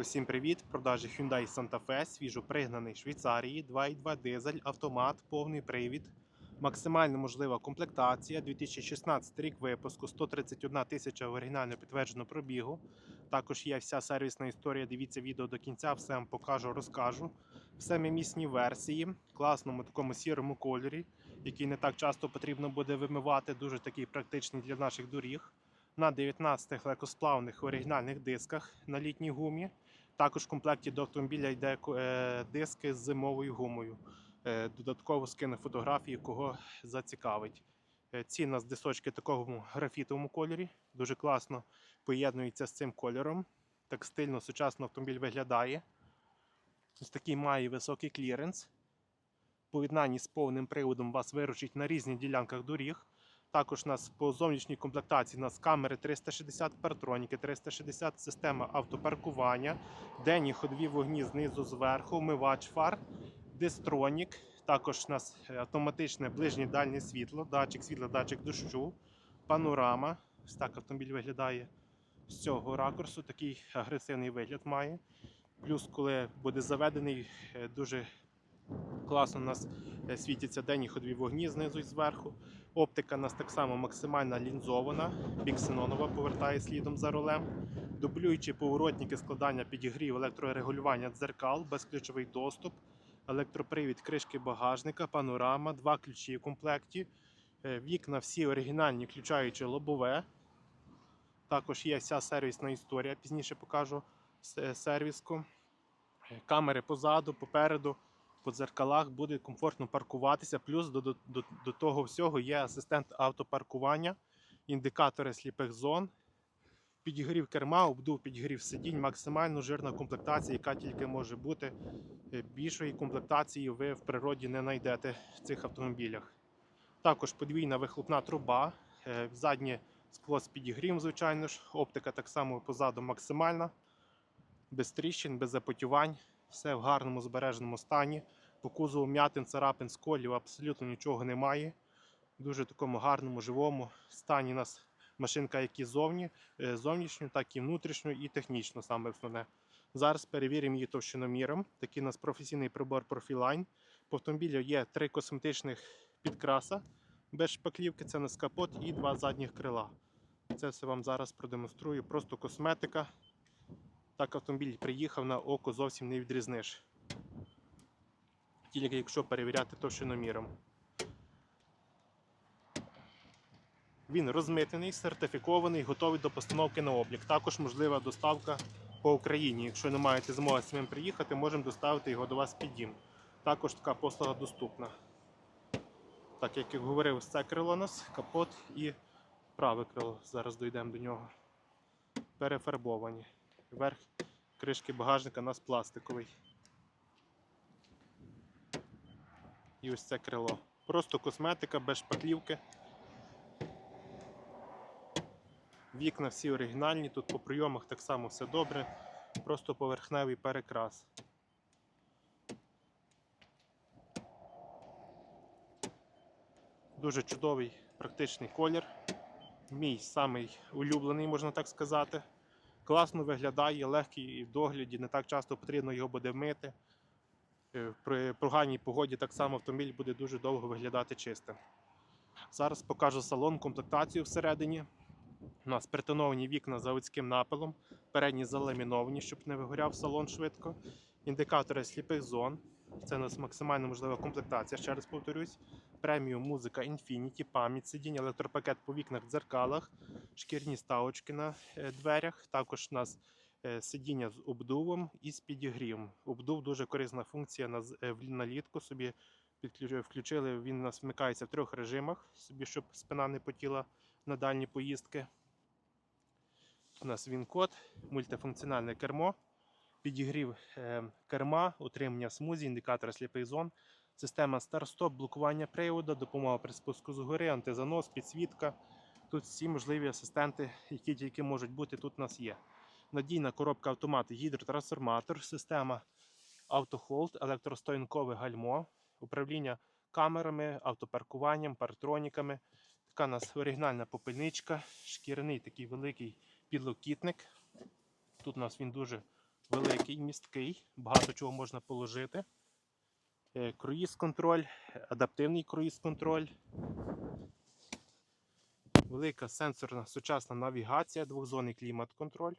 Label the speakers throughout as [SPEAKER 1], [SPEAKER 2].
[SPEAKER 1] Усім привіт! В продажі Hyundai Santa Fe, свіжопригнаний Швейцарії, 2.2 дизель, автомат, повний привід, максимально можлива комплектація, 2016 рік випуску, 131 тисяча оригінально підтверджено пробігу. Також є вся сервісна історія. Дивіться відео до кінця, все вам покажу, розкажу. В семимісній версії, класному такому сірому кольорі, який не так часто потрібно буде вимивати, дуже такий практичний для наших доріг. На 19 легкосплавних оригінальних дисках на літній гумі. Також в комплекті до автомобіля йде е, диски з зимовою гумою. Е, Додатково скину фотографії, кого зацікавить. Е, Ці у нас дисочки такому графітовому кольорі. Дуже класно поєднуються з цим кольором. Так стильно, сучасно автомобіль виглядає. Ось такий має високий кліренс. В поєднанні з повним приводом вас виручить на різних ділянках доріг. Також у нас по зовнішній комплектації у нас камери 360 партроніки, 360 система автопаркування, денні ходові вогні знизу зверху, вмивач фар, дистронік. Також у нас е, автоматичне ближнє дальнє світло, датчик світла, датчик дощу, панорама. Ось так автомобіль виглядає з цього ракурсу. Такий агресивний вигляд має. Плюс, коли буде заведений, е, дуже класно у нас е, світяться денні ходові вогні знизу і зверху. Оптика у нас так само максимально лінзована, біксенонова повертає слідом за рулем. Дублюючі поворотники складання підігрів, електрорегулювання дзеркал, безключовий доступ, електропривід кришки багажника, панорама, два ключі в комплекті. Е, Вікна всі оригінальні, включаючи лобове. Також є вся сервісна історія, пізніше покажу сервіску. Е, Камери позаду, попереду по дзеркалах буде комфортно паркуватися. Плюс до, до, до, того всього є асистент автопаркування, індикатори сліпих зон, підігрів керма, обдув підігрів сидінь, максимально жирна комплектація, яка тільки може бути. Е, Більшої комплектації ви в природі не знайдете в цих автомобілях. Також подвійна вихлопна труба, е, заднє скло з підігрівом, звичайно ж, оптика так само позаду максимальна, без тріщин, без запотівань все в гарному збереженому стані. По кузову м'ятин, царапин, сколів абсолютно нічого немає. Дуже такому гарному, живому стані у нас машинка, як і зовні, е, зовнішньо, так і внутрішньо, і технічно саме основне. Зараз перевіримо її товщиноміром. Такий у нас професійний прибор Profiline. По автомобілю є три косметичних підкраса без шпаклівки, це у нас капот і два задніх крила. Це все вам зараз продемонструю. Просто косметика. Так автомобіль приїхав на око зовсім не відрізниш. Тільки якщо перевіряти товщиноміром. Він розмитений, сертифікований, готовий до постановки на облік. Також можлива доставка по Україні. Якщо не маєте змоги самим приїхати, можемо доставити його до вас під дім. Також така послуга доступна. Так, як я говорив, це крило у нас, капот і праве крило. Зараз дійдемо до нього. Перефарбовані. Верх кришки багажника у нас пластиковий. І ось це крило. Просто косметика без шпаклівки. Вікна всі оригінальні, тут по прийомах так само все добре. Просто поверхневий перекрас. Дуже чудовий практичний колір. Мій самий улюблений, можна так сказати. Класно виглядає, легкий в догляді, не так часто потрібно його буде мити. Е, При поганій погоді так само автомобіль буде дуже довго виглядати чистим. Зараз покажу салон, комплектацію всередині. У нас притоновані вікна заводським напилом, передні заламіновані, щоб не вигоряв салон швидко. Індикатори сліпих зон. Це у нас максимально можлива комплектація, ще раз повторюсь. Преміум музика Infinity, пам'ять сидінь, електропакет по вікнах, дзеркалах, шкірні ставочки на е, дверях. Також у нас е, сидіння з обдувом і з підігрівом. Обдув дуже корисна функція на, е, літку. Собі включили. Він у нас вмикається в трьох режимах, собі, щоб спина не потіла на дальні поїздки. У нас він-код, мультифункціональне кермо, підігрів керма, утримання смузі, індикатор сліпих зон, система старт-стоп, блокування приводу, допомога при спуску згори, антизанос, підсвітка. Тут всі можливі асистенти, які тільки можуть бути, тут у нас є. Надійна коробка автомат, гідротрансформатор, система автохолд, електростоянкове гальмо, управління камерами, автопаркуванням, партроніками. Така у нас оригінальна попельничка, шкіряний такий великий підлокітник. Тут у нас він дуже великий, місткий, багато чого можна положити. Е, Круїз-контроль, адаптивний круїз-контроль. Велика сенсорна сучасна навігація, двохзонний клімат-контроль.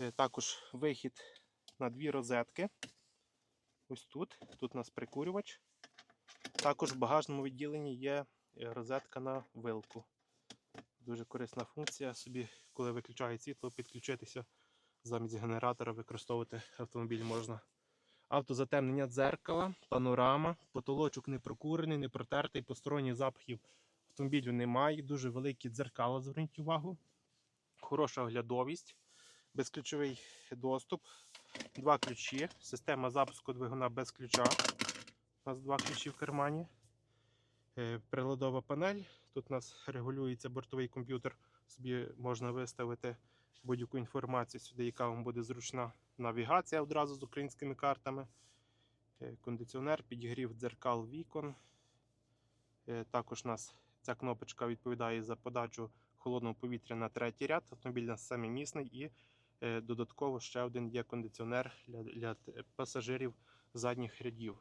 [SPEAKER 1] Е, Також вихід на дві розетки. Ось тут. Тут у нас прикурювач. Також в багажному відділенні є е, розетка на вилку. Дуже корисна функція. Собі, коли виключають світло, підключитися замість генератора, використовувати автомобіль можна. Автозатемнення дзеркала, панорама, потолочок не прокурений, не протертий, посторонніх запахів автомобілю немає. Дуже великі дзеркала, зверніть увагу. Хороша оглядовість, безключовий доступ, два ключі, система запуску двигуна без ключа. У нас два ключі в кармані. Е, Приладова панель. Тут у нас регулюється бортовий комп'ютер. Собі можна виставити будь-яку інформацію сюди, яка вам буде зручна. Навігація одразу з українськими картами. Е, Кондиціонер, підігрів дзеркал вікон. Е, Також у нас ця кнопочка відповідає за подачу холодного повітря на третій ряд. Автомобіль у нас самімісний і е, додатково ще один є кондиціонер для, для пасажирів задніх рядів.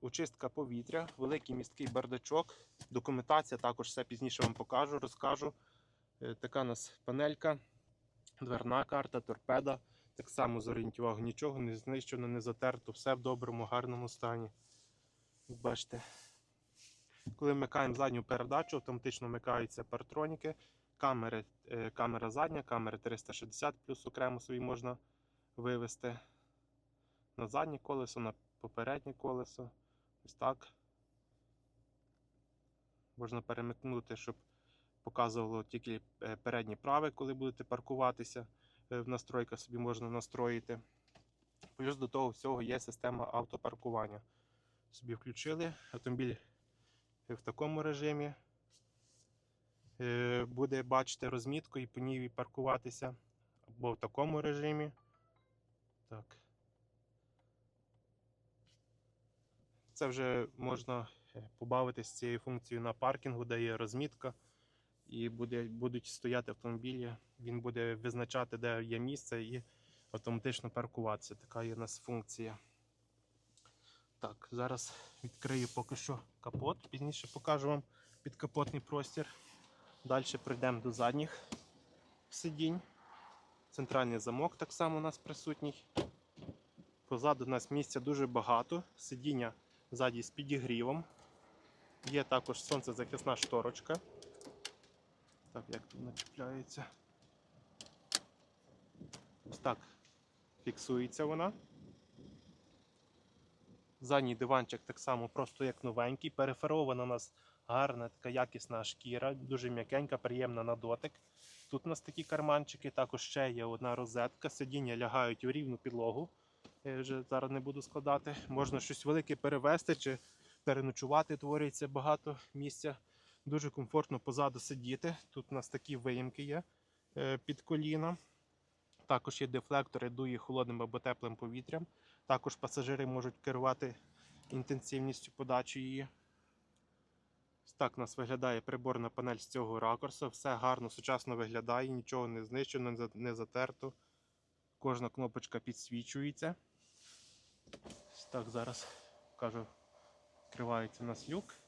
[SPEAKER 1] Очистка повітря, великий місткий бардачок. Документація також все пізніше вам покажу, розкажу. Така у нас панелька, дверна карта, торпеда. Так само увагу, нічого не знищено, не затерто, все в доброму, гарному стані. Бачите, коли вмикаємо задню передачу, автоматично вмикаються партроніки, камери, е, камера задня, камера 360 плюс окремо собі можна вивести на заднє колесо, на попереднє колесо. Ось так. Можна перемикнути, щоб показувало тільки е, переднє праве, коли будете паркуватися. Е, В настройках собі можна настроїти. Плюс до того всього є система автопаркування. Собі включили автомобіль в такому режимі. Е, Буде бачити розмітку і по ній паркуватися або в такому режимі. Так. Це вже можна е, побавитися цією функцією на паркінгу, де є розмітка, і буде, будуть стояти автомобілі. Він буде визначати, де є місце, і автоматично паркуватися. Така є у нас функція. Так, зараз відкрию поки що капот, пізніше покажу вам підкапотний простір. Далі прийдемо до задніх сидінь. Центральний замок так само у нас присутній. Позаду у нас місця дуже багато. Сидіння ззаді з підігрівом. Є також сонцезахисна шторочка. Так, як тут начіпляється. Ось так фіксується вона. Задній диванчик так само просто як новенький. Перефарована у нас гарна, така якісна шкіра, дуже м'якенька, приємна на дотик. Тут у нас такі карманчики, також ще є одна розетка. Сидіння лягають у рівну підлогу. Я вже зараз не буду складати. Можна щось велике перевезти чи переночувати, твориться багато місця. Дуже комфортно позаду сидіти. Тут у нас такі виїмки є е, під коліна. Також є дефлектори, дує холодним або теплим повітрям. Також пасажири можуть керувати інтенсивністю подачі її. Так у нас виглядає приборна панель з цього ракурсу. Все гарно, сучасно виглядає, нічого не знищено, не затерто. Кожна кнопочка підсвічується. Так зараз покажу. Відкривається у нас люк.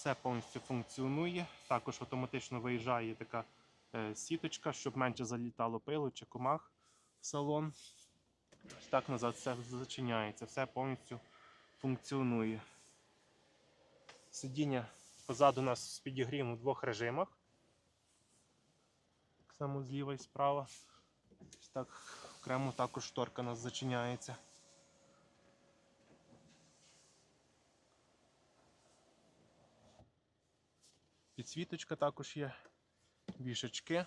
[SPEAKER 1] Все повністю функціонує. Також автоматично виїжджає така е, сіточка, щоб менше залітало пилу чи комах в салон. Так назад все зачиняється, все повністю функціонує. Сидіння позаду нас з підігрівом у двох режимах. Так само зліва і справа. Так окремо також шторка у нас зачиняється. Підсвіточка також є, вішачки.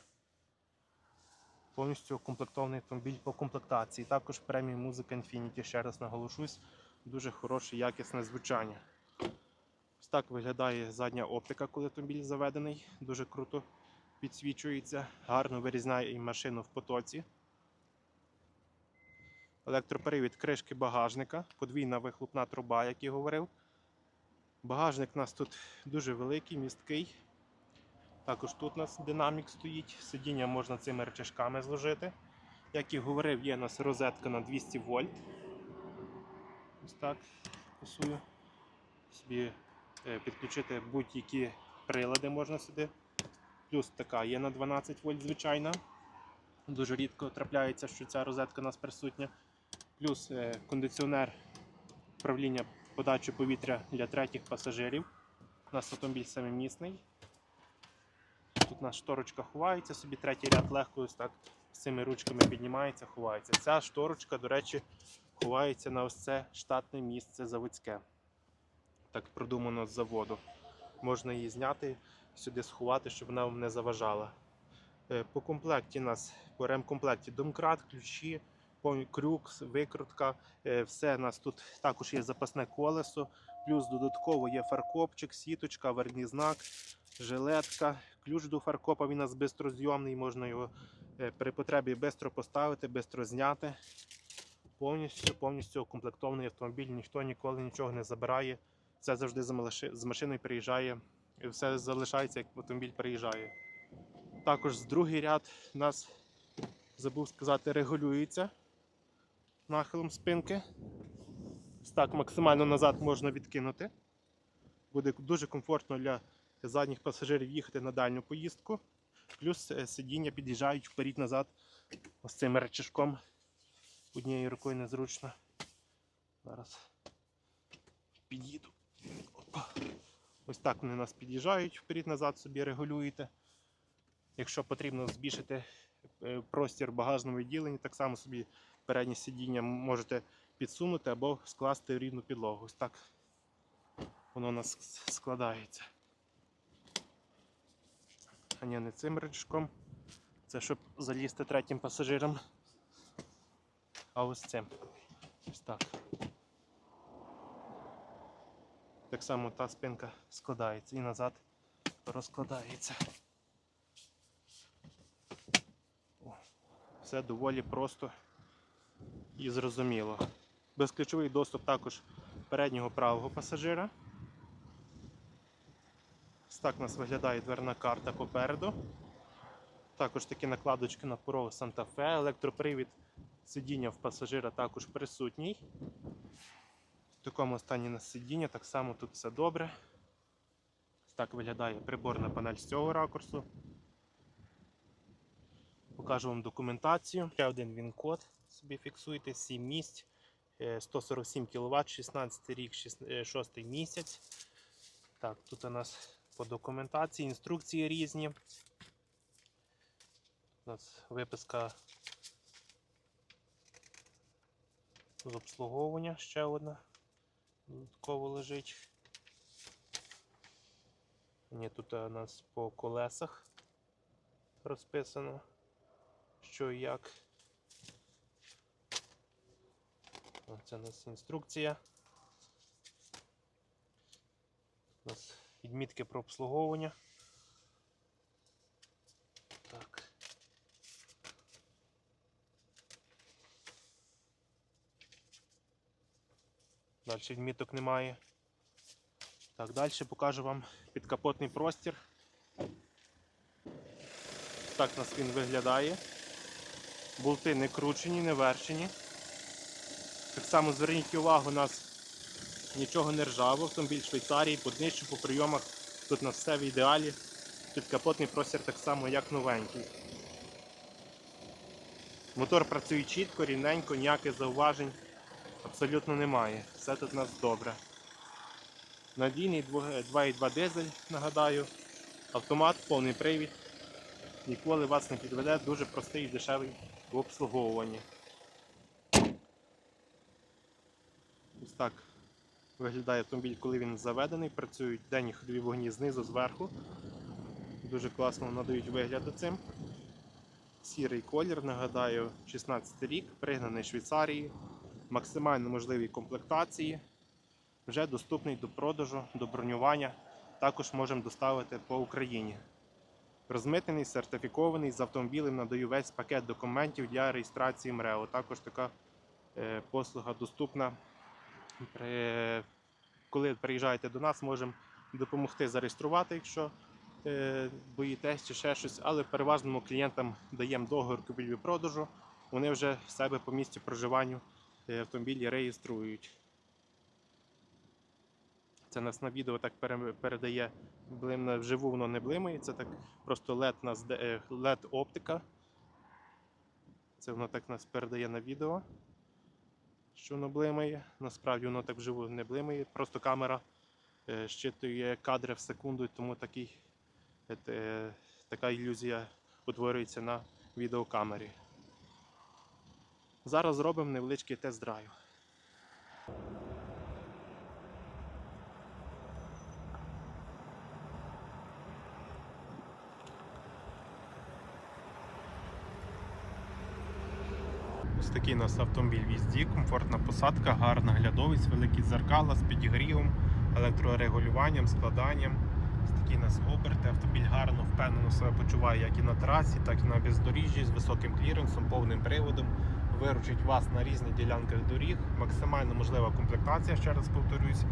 [SPEAKER 1] Повністю укомплектований автомобіль по комплектації. Також преміум музика Infinity, ще раз наголошусь, дуже хороше якісне звучання. Ось так виглядає задня оптика, коли автомобіль заведений. Дуже круто підсвічується, гарно вирізняє і машину в потоці. Електропривід кришки багажника, подвійна вихлопна труба, як я говорив. Багажник у нас тут дуже великий, місткий. Також тут у нас динамік стоїть. Сидіння можна цими речашками зложити. Як і говорив, є у нас розетка на 200 вольт. Ось так пасую. Собі е, підключити будь-які прилади можна сюди. Плюс така є на 12 вольт, звичайна. Дуже рідко трапляється, що ця розетка у нас присутня. Плюс е, кондиціонер управління подачі повітря для третіх пасажирів. У нас автомобіль семимісний. Тут у нас шторочка ховається, собі третій ряд легко ось так з цими ручками піднімається, ховається. Ця шторочка, до речі, ховається на ось це штатне місце заводське. Так продумано з заводу. Можна її зняти, сюди сховати, щоб вона вам не заважала. Е, По комплекті у нас по ремкомплекті домкрат, ключі, крюк, викрутка. Е, Все у нас тут також є запасне колесо, плюс додатково є фаркопчик, сіточка, верній знак, жилетка. Ключ до фаркопа він у нас бистрозйомний, можна його е, при потребі швидко поставити, швидко зняти. Повністю, повністю укомплектований автомобіль, ніхто ніколи нічого не забирає. Все завжди з машиною приїжджає, все залишається, як автомобіль приїжджає. Також з другий ряд у нас забув сказати, регулюється нахилом спинки. Ось Так максимально назад можна відкинути. Буде дуже комфортно для задніх пасажирів їхати на дальню поїздку. Плюс е, сидіння під'їжджають вперед-назад ось цим речашком. Однією рукою незручно. Зараз під'їду. Опа. Ось так вони нас під'їжджають вперед-назад, собі регулюєте. Якщо потрібно збільшити е, простір багажного відділення, так само собі переднє сидіння можете підсунути або скласти в рівну підлогу. Ось так воно у нас складається. А ні, не цим речком. Це щоб залізти третім пасажирам. А ось цим. Ось так. Так само та спинка складається і назад розкладається. О, Все доволі просто і зрозуміло. Безключовий доступ також переднього правого пасажира. Ось так у нас виглядає дверна карта попереду. Також такі накладочки на порог Санта-Фе, електропривід сидіння в пасажира також присутній. В такому стані на сидіння, так само тут все добре. Так виглядає приборна панель з цього ракурсу. Покажу вам документацію. Ще один він-код собі фіксуйте, 7 місць, е, 147 кВт, 16 рік, 6 місяць. Так, тут у нас по документації інструкції різні. У нас виписка з обслуговування ще одна додатково лежить. Ні, тут у нас по колесах розписано, що і як. О, Це у нас інструкція. У нас відмітки про обслуговування. Так. Далі відміток немає. Так, далі покажу вам підкапотний простір. Так у нас він виглядає. Болти не кручені, не вершені. Так само зверніть увагу, у нас нічого не ржаво, автомобіль Швейцарії, по днищу, по прийомах. Тут у нас все в ідеалі. Підкапотний простір так само, як новенький. Мотор працює чітко, рівненько, ніяких зауважень абсолютно немає. Все тут у нас добре. Надійний 2,2 дизель, нагадаю. Автомат, повний привід. Ніколи вас не підведе, дуже простий і дешевий в обслуговуванні. Так виглядає автомобіль, коли він заведений. Працюють денні ходові вогні знизу, зверху. Дуже класно надають вигляд цим. Сірий колір, нагадаю, 16 рік, пригнаний Швейцарії, максимально можливій комплектації. Вже доступний до продажу, до бронювання. Також можемо доставити по Україні. Розмитнений, сертифікований з автомобілем надаю весь пакет документів для реєстрації МРЕО. Також така е, послуга доступна. При... Коли приїжджаєте до нас, можемо допомогти зареєструвати, якщо е, боїтесь чи ще щось, але переважному клієнтам даємо договір купівлі-продажу. вони вже в себе по місці проживання е, автомобілі реєструють. Це нас на відео так передає блимне вживу, воно не блимає. Це так просто LED, е, LED оптика. Це воно так нас передає на відео, що воно блимає. Насправді воно так вживу не блимає. Просто камера е, щитує кадри в секунду, тому такий, це, така ілюзія утворюється на відеокамері. Зараз зробимо невеличкий тест-драйв. Ось такий у нас автомобіль візді, комфортна посадка, гарна глядовість, великі дзеркала з підігрівом, електрорегулюванням, складанням. Ось такі у нас оберти. Автомобіль гарно, впевнено себе почуває як і на трасі, так і на бездоріжжі з високим кліренсом, повним приводом. Виручить вас на різних ділянках доріг. Максимально можлива комплектація, ще раз повторюсь.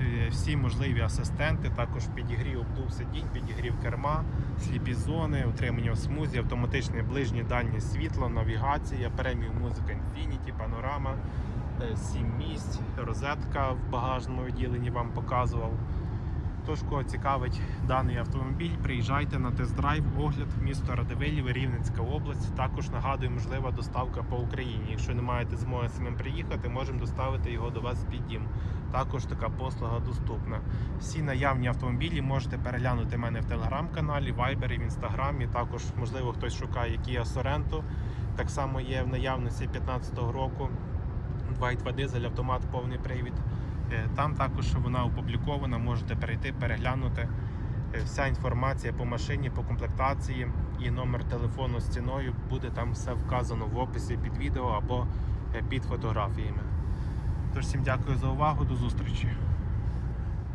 [SPEAKER 1] Е, Всі можливі асистенти, також підігрів обдув сидінь, підігрів керма, сліпі зони, утримання в смузі, автоматичне ближнє дальнє світло, навігація, преміум музика Infinity, панорама, 7 місць, розетка в багажному відділенні вам показував. Тож, кого цікавить даний автомобіль, приїжджайте на тест-драйв, огляд місто Радивилів, Рівненська область. Також нагадую, можлива доставка по Україні. Якщо не маєте змоги самим приїхати, можемо доставити його до вас під дім. Також така послуга доступна. Всі наявні автомобілі можете переглянути мене в телеграм-каналі, вайбері, в інстаграмі. Також, можливо, хтось шукає Kia Sorento. Так само є в наявності 2015 року. 2.2 дизель, автомат, повний привід. Е, Там також вона опублікована, можете перейти, переглянути. Е, Вся інформація по машині, по комплектації і номер телефону з ціною буде там все вказано в описі під відео або е, під фотографіями. Тож всім дякую за увагу, до зустрічі.